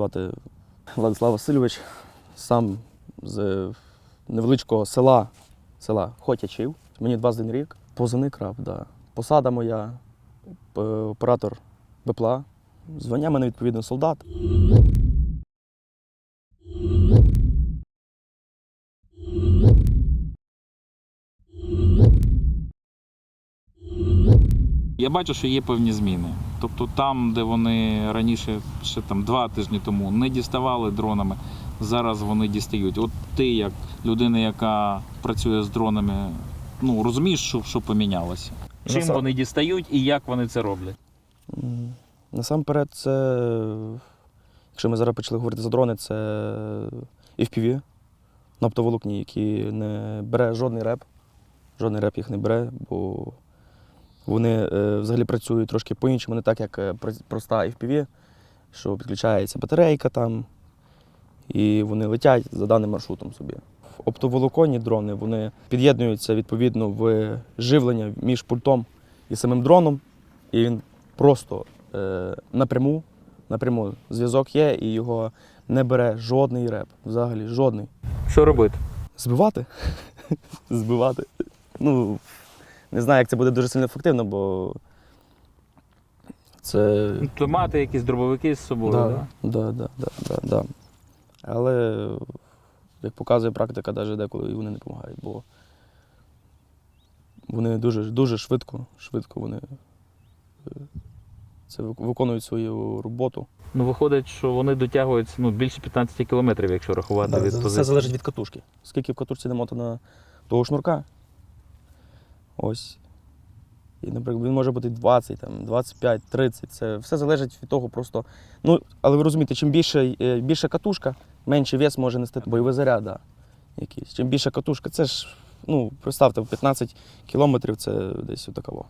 Звати Владислав Васильович, сам з невеличкого села, села Хотячів. Мені 21 рік. Позивний краб, да. Посада моя, оператор БПЛА. Звання мене відповідно солдат. Я бачу, що є певні зміни. Тобто там, де вони раніше, ще там два тижні тому, не діставали дронами, зараз вони дістають. От ти, як людина, яка працює з дронами, ну розумієш, що, що помінялося? Чим Насам- вони дістають і як вони це роблять? Насамперед, це, якщо ми зараз почали говорити за дрони, це FPV на оптоволокні, які не бере жодний реп. Жодний реп їх не бере, бо вони е, взагалі працюють трошки по-іншому, не так, як е, про- проста FPV, що підключається батарейка там, і вони летять за даним маршрутом собі. Оптоволоконні дрони вони під'єднуються відповідно в живлення між пультом і самим дроном, і він просто е, напряму, напряму зв'язок є, і його не бере жодний реп. Взагалі, жодний. Що робити? Збивати. Збивати. Ну, не знаю, як це буде дуже сильно ефективно, бо це. То мати якісь дробовики з собою, Да, да? да, да, да, да, да. Але, як показує практика, навіть деколи і вони не допомагають, бо вони дуже, дуже швидко, швидко вони е, це виконують свою роботу. Ну виходить, що вони дотягуються ну, більше 15 кілометрів, якщо рахувати від позиції. Все залежить від катушки. Скільки в катушці намотано того шнурка. Ось. І, наприклад, він може бути 20, там, 25, 30. Це все залежить від того просто. Ну, але ви розумієте, чим більше, е, більша катушка, менший вес може нести бойовий заряд. Да, якийсь. Чим більша катушка, це ж, ну, представте, 15 кілометрів це десь отакова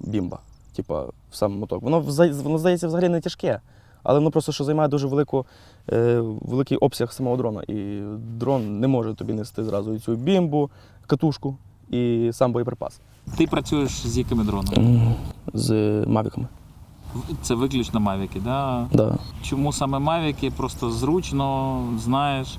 бімба. Типа в сам моток. Воно, воно здається взагалі не тяжке, але воно просто що займає дуже велику е, великий обсяг самого дрона. І дрон не може тобі нести зразу цю бімбу, катушку і сам боєприпас. Ти працюєш з якими дронами? З мавіками. Це виключно мавіки, да? Да. Чому саме мавіки? Просто зручно, знаєш,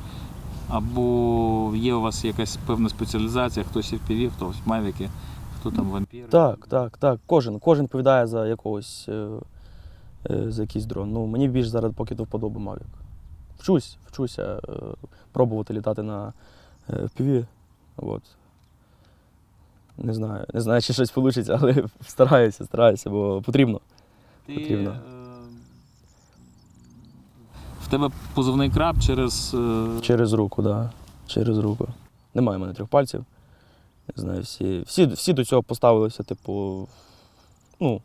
або є у вас якась певна спеціалізація, хтось FPV, хтось мавіки, хто там вампір. Так, так, так. Кожен, кожен відповідає за якогось е, е, за якийсь дрон. Ну, мені більш зараз поки до вподоби Mavic. Вчусь, вчуся е, пробувати літати на FPV. От. Не знаю, не знаю, чи щось вийде, але стараюся, стараюся, бо потрібно. Ти, потрібно. е, в тебе позивний краб через. е, Через руку, так. Да. Через руку. Немає в мене трьох пальців. Не знаю, всі, всі, всі до цього поставилися, типу, ну,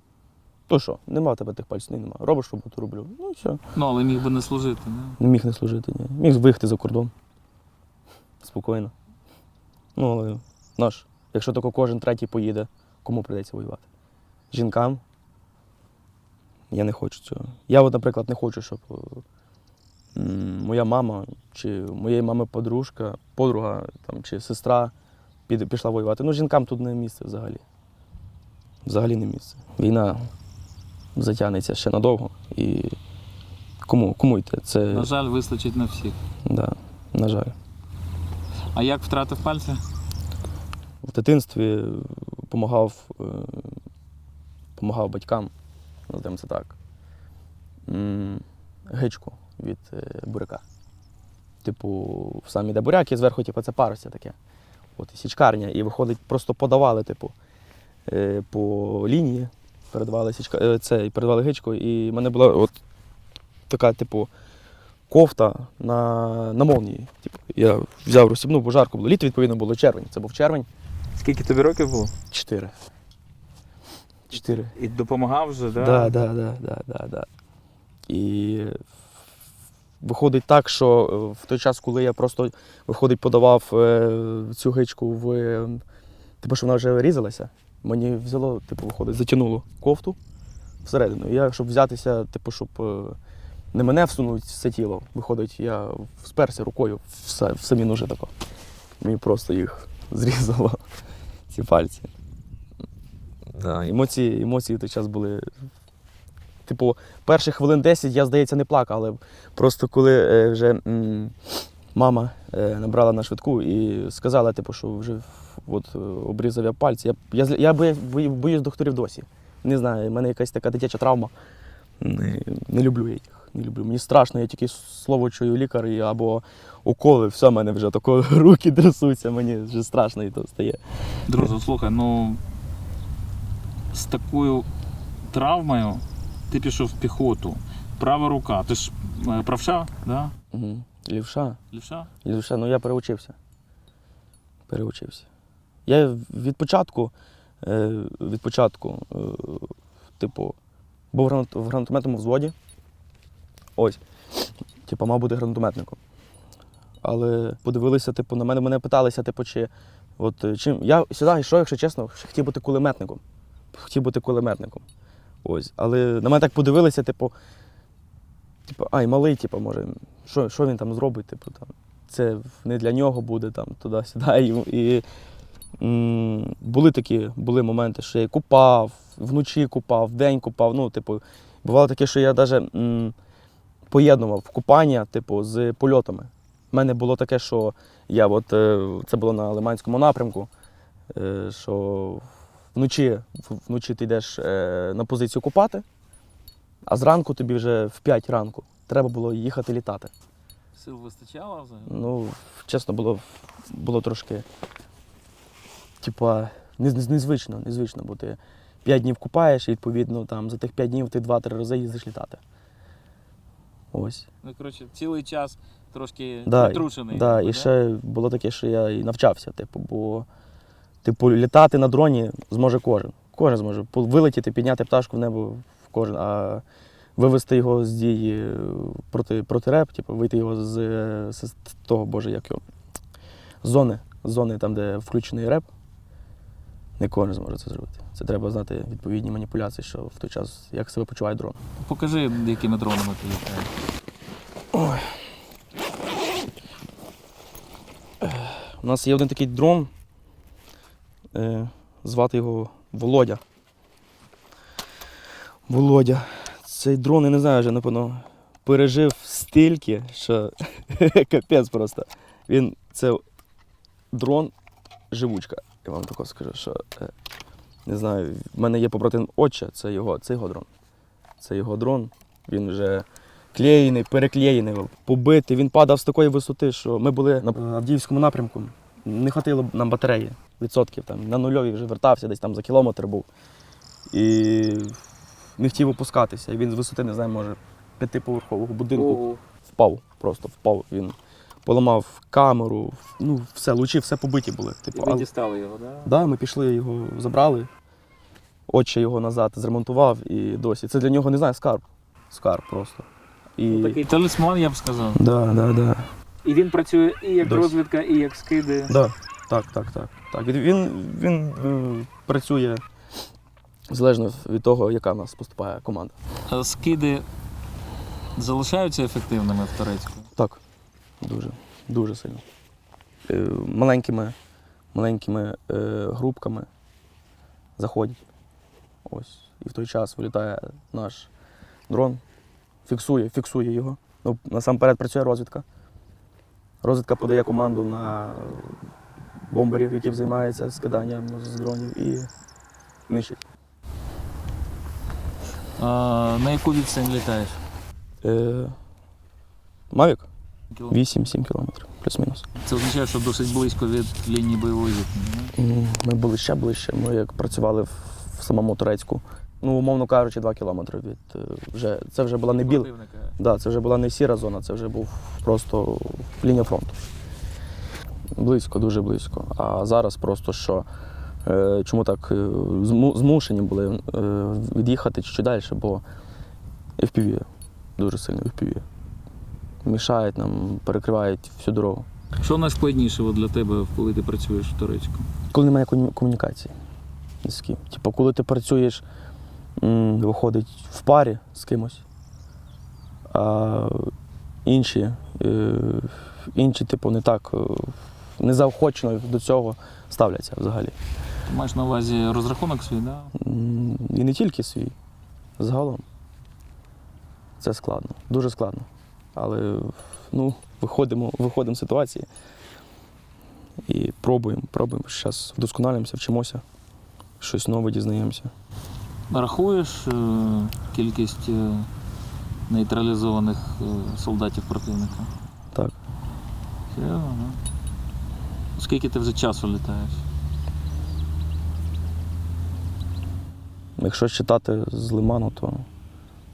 то що, нема в тебе тих пальців, нема. Робиш роботу, роблю. Ну все. Ну, але міг би не служити. Не? Не міг не служити, ні. Міг виїхати за кордон. Спокійно. Ну, але наш, якщо тільки кожен третій поїде, кому прийдеться воювати? Жінкам. Я не хочу цього. Я, от, наприклад, не хочу, щоб е, моя мама чи моєї мами подружка, подруга там, чи сестра пішла воювати. Ну, жінкам тут не місце взагалі. Взагалі не місце. Війна затягнеться ще надовго. І кому, кому йти? Це, На жаль, вистачить на всіх. Да, на жаль. А як втратив пальці? В дитинстві допомагав, помагав батькам, називаємо це так. Гичку від е, буряка. Типу, сам іде буряк і зверху, типу, це паруся таке. От і січкарня. І виходить, просто подавали, типу, е, по лінії, передавали січка, е, це, передавали гичку. І в мене була от така, типу, кофта на, на молнії. Типу, я взяв, розстібнув, бо жарко було. Літо, відповідно, було червень. Це був червень. Скільки тобі років було? Чотири. Чотири. І допомагав вже, так? Да, да, да, да, да, да. І виходить так, що е, в той час, коли я просто виходить, подавав е, цю гичку в. е, Типу, що вона вже різалася, мені взяло, типу, виходить, затягнуло кофту всередину. І я, щоб взятися, типу, щоб не мене всунуть в це тіло, виходить, я сперся рукою в самі ножи тако. Мені просто їх зрізало, ці пальці. Да, емоції, емоції в той час були типу, перших хвилин 10 я, здається, не плакав, але просто коли е, вже м, мама е, набрала на швидку і сказала, типу, що вже от, е, обрізав я пальці. Я, я, я боюсь докторів досі. Не знаю, в мене якась така дитяча травма. Не, не люблю я їх. Не люблю. Мені страшно, я тільки слово чую лікар або уколи, все, в мене вже тако руки трясуться, мені вже страшно і то стає. Друже, слухай, ну з такою травмою ти пішов в піхоту. Права рука. Ти ж е, правша, да? Угу. Лівша. Лівша? Лівша, ну я переучився. Переучився. Я від початку, е, від початку, е, типу, був в гранатометному взводі. Ось. Типу, мав бути гранатометником. Але подивилися, типу, на мене мене питалися, типу, чи от е, чим. Я сюди йшов, якщо чесно, хотів бути кулеметником. Хотів бути кулеметником. Ось. Але на мене так подивилися, типу, типу, ай, малий, типу, може, що, що він там зробить, типу, там, це не для нього буде там туди-сюди. І, і були такі були моменти, що я купав, вночі купав, вдень купав. Ну, типу, бувало таке, що я навіть поєднував купання, типу, з польотами. У мене було таке, що я от, е, це було на Лиманському напрямку, е, що вночі, вночі ти йдеш е, на позицію купати, а зранку тобі вже в 5 ранку треба було їхати літати. Сил вистачало взагалі? Ну, чесно, було, було трошки. Типа, незвично, незвично, бо ти 5 днів купаєш, і відповідно там за тих 5 днів ти 2-3 рази їздиш літати. Ось. Ну, коротше, цілий час трошки Да, притрушений. Да, якби, і ще було таке, що я і навчався, типу, бо типу, літати на дроні зможе кожен. Кожен зможе. Вилетіти, підняти пташку в небо в кожен, а вивести його з дії е, проти, проти реп, типу, вийти його з, е, з того, боже, як його, зони, зони, там, де включений реп. Не кожен зможе це зробити. Це треба знати відповідні маніпуляції, що в той час як себе почуває дрон. Покажи, якими дронами ти літаєш. У нас є один такий дрон. Е, звати його Володя. Володя. Цей дрон, я не знаю, вже, напевно, пережив стільки, що капець просто. Він це дрон живучка. Я вам тако скажу, що е, не знаю, в мене є побратим отче, це його, це його дрон. Це його дрон. Він вже клеєний, переклеєний, побитий. Він падав з такої висоти, що ми були на Авдіївському напрямку. Не хватило нам батареї відсотків. Там, на нульовій вже вертався, десь там за кілометр був. І не хотів опускатися. І він з висоти, не знаю, може, п'ятиповерхового будинку впав. Просто впав. Він поламав камеру, ну, все, лучі, все побиті були. Типу, але- дістали його, так? Да, ми пішли, його забрали. Отче його назад зремонтував і досі. Це для нього не знаю, скарб. Скарб просто. І... Ну, Такий талісман, я б сказав. Да, да, да. І він працює і як Досі. розвідка, і як скиди. Да. Так, так, так. так. Він, він, він е, працює залежно від того, яка в нас поступає команда. А Скиди залишаються ефективними в Турецьку? Так, дуже, дуже сильно. Е, маленькими, маленькими е, групками заходять. Ось. І в той час вилітає наш дрон, фіксує, фіксує його. Ну, насамперед працює розвідка. Розвідка подає команду на бомберів, які займаються скиданням з дронів і нищить. А, на яку відстань літаєш? Е, Мавік. 8-7 кілометрів, плюс-мінус. Це означає, що досить близько від лінії бойової зіткнення. Ми були ще ближче. Ми як працювали в, самому Турецьку. Ну, умовно кажучи, 2 кілометри від е, вже це вже була не біл. Противника. Да, це вже була не сіра зона, це вже був просто лінія фронту. Близько, дуже близько. А зараз просто що. Е, чому так е, змушені були е, від'їхати чуть далі, бо FPV дуже сильно FPV. Мішають нам, перекривають всю дорогу. Що найскладніше для тебе, коли ти працюєш в Турецьку? Коли немає комунікації з ким. Типу, коли ти працюєш, виходить в парі з кимось, а інші, е, інші типу, не так е, незаохочено до цього ставляться взагалі. Ти маєш на увазі розрахунок свій, да? І не тільки свій, загалом. це складно, дуже складно. Але ну, виходимо, виходимо з ситуації і пробуємо, пробуємо. Зараз вдосконалюємося, вчимося, щось нове дізнаємося. Рахуєш е, кількість е, нейтралізованих е, солдатів противника? Так. Серйозно, да? Скільки ти вже часу літаєш? Якщо читати з Лиману, то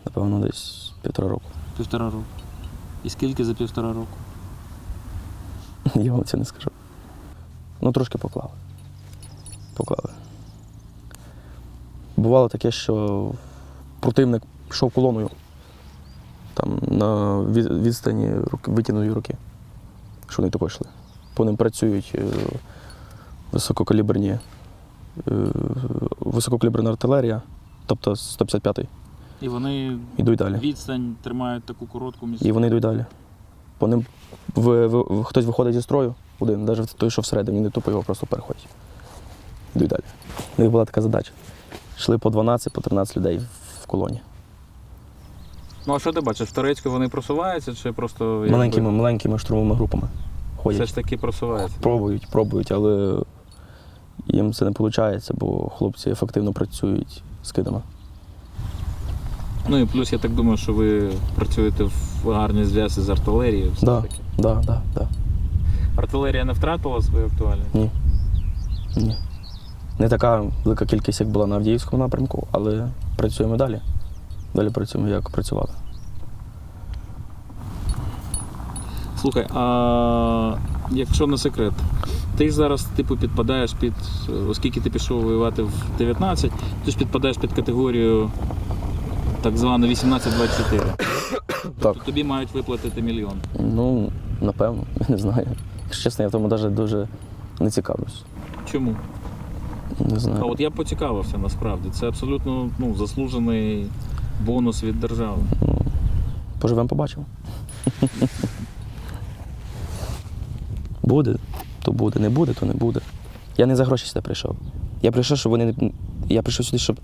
напевно десь півтора року. Півтора року. І скільки за півтора року? Я вам це не скажу. Ну, трошки поклали. Поклали. Бувало таке, що противник йшов колоною там на відстані витягнутої руки. Що вони тако йшли. По ним працюють е, висококаліберні, е, висококаліберна артилерія, тобто 155-й. І вони Ідуть далі. відстань тримають таку коротку між І вони йдуть далі. По ним в, в, в- хтось виходить зі строю, один, навіть той, що всередині, не тупо його просто переходять. Йдуть далі. У них була така задача. Йшли по 12, по 13 людей в колоні. Ну а що ти бачиш? В Турецьку вони просуваються чи просто якби, Маленькими, маленькими штурмовими групами ходять. все ж таки просуваються? Пробують, пробують, але їм це не виходить, бо хлопці ефективно працюють з кидами. Ну і плюс я так думаю, що ви працюєте в гарній зв'язці з артилерією. все Да. таки. Да, да, да. Артилерія не втратила свою актуальність? Ні. Ні. Не така велика кількість, як була на Авдіївському напрямку, але працюємо далі. Далі працюємо, як працювали. Слухай, а якщо не секрет, ти ж зараз типу підпадаєш під, оскільки ти пішов воювати в 19, ти ж підпадаєш під категорію так звану 18-24. Так. Тобі мають виплатити мільйон. Ну, напевно, я не знаю. Якщо чесно, я в тому навіть дуже не цікавлюсь. Чому? Не знаю. А от я поцікавився насправді. Це абсолютно ну, заслужений бонус від держави. Поживемо, побачимо. Буде, то буде, не буде, то не буде. Я не за гроші сюди прийшов. Я прийшов, щоб вони не. Я прийшов сюди, щоб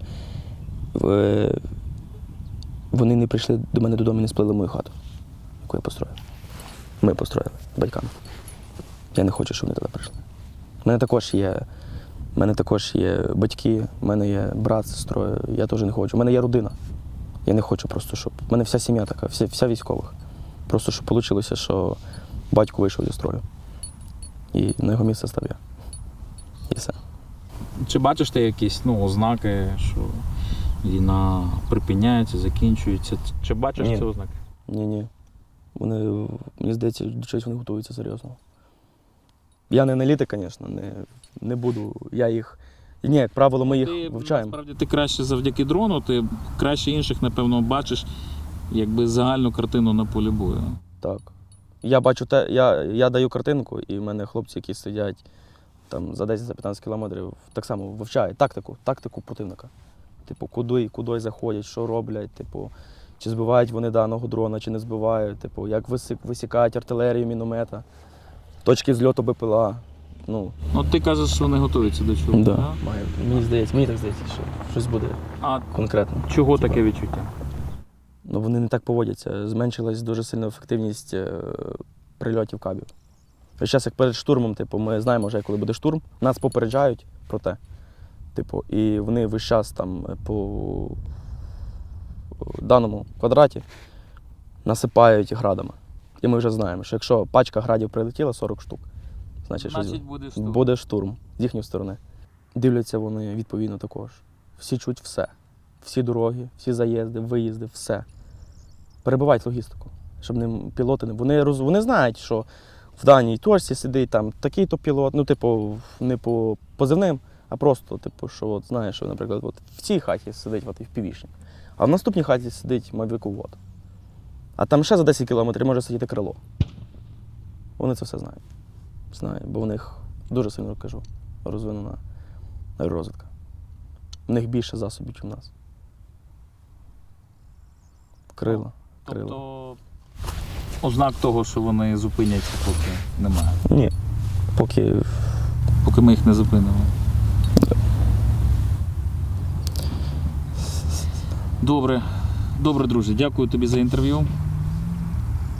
е, вони не прийшли до мене додому і не сплили мою хату, яку я построїв. Ми построїли батьками. Я не хочу, щоб вони туди прийшли. У мене також є. У мене також є батьки, в мене є брат з сестрою. Я теж не хочу. У мене є родина. Я не хочу просто, щоб. У мене вся сім'я така, вся, вся військових. Просто щоб вийшло, що батько вийшов зі строю. І на його місце став я. І все. Чи бачиш ти якісь ну, ознаки, що війна припиняється, закінчується? Чи бачиш ці ознаки? Ні, ні. Вони, мені здається, до чогось вони готуються серйозно. Я не аналітик, звісно, не, не буду. Я їх. Ні, як правило, ми їх ти, вивчаємо. Насправді ти краще завдяки дрону, ти краще інших, напевно, бачиш якби загальну картину на полі бою. Так. Я бачу те, я, я даю картинку, і в мене хлопці, які сидять там за 10-15 кілометрів, так само вивчають тактику, тактику противника. Типу, куди, куди заходять, що роблять, типу, чи збивають вони даного дрона, чи не збивають, типу, як висікають артилерію, міномета, точки зльоту БПЛА. Ну, Ну, ти кажеш, що вони готуються до чого. да. да? має. Мені здається, мені так здається, що щось буде А конкретно. чого таке відчуття? Ну, вони не так поводяться. Зменшилась дуже сильно ефективність е, прильотів кабів. Час, як перед штурмом, типу, ми знаємо вже, коли буде штурм, нас попереджають про те. Типу, і вони весь час там е, по даному квадраті насипають градами. І ми вже знаємо, що якщо пачка градів прилетіла 40 штук, значить, Значить, буде штурм. буде штурм з їхньої сторони. Дивляться вони відповідно також. Всі чуть все. Всі дороги, всі заїзди, виїзди, все. Перебивають логістику, щоб ним пілоти не. Вони, роз... вони знають, що в даній точці сидить там такий-то пілот, ну, типу, не по позивним, а просто, типу, що от, знаєш, що, наприклад, от в цій хаті сидить от, півішник, а в наступній хаті сидить мавіковод. А там ще за 10 кілометрів може сидіти крило. Вони це все знають. Знають, бо в них дуже сильно кажу, розвинена аеророзвідка. В них більше засобів, ніж у нас. Крила. Крила. Тобто ознак того, що вони зупиняться, поки немає. Ні. Поки Поки ми їх не зупинимо. Добре. Добре, друже, дякую тобі за інтерв'ю.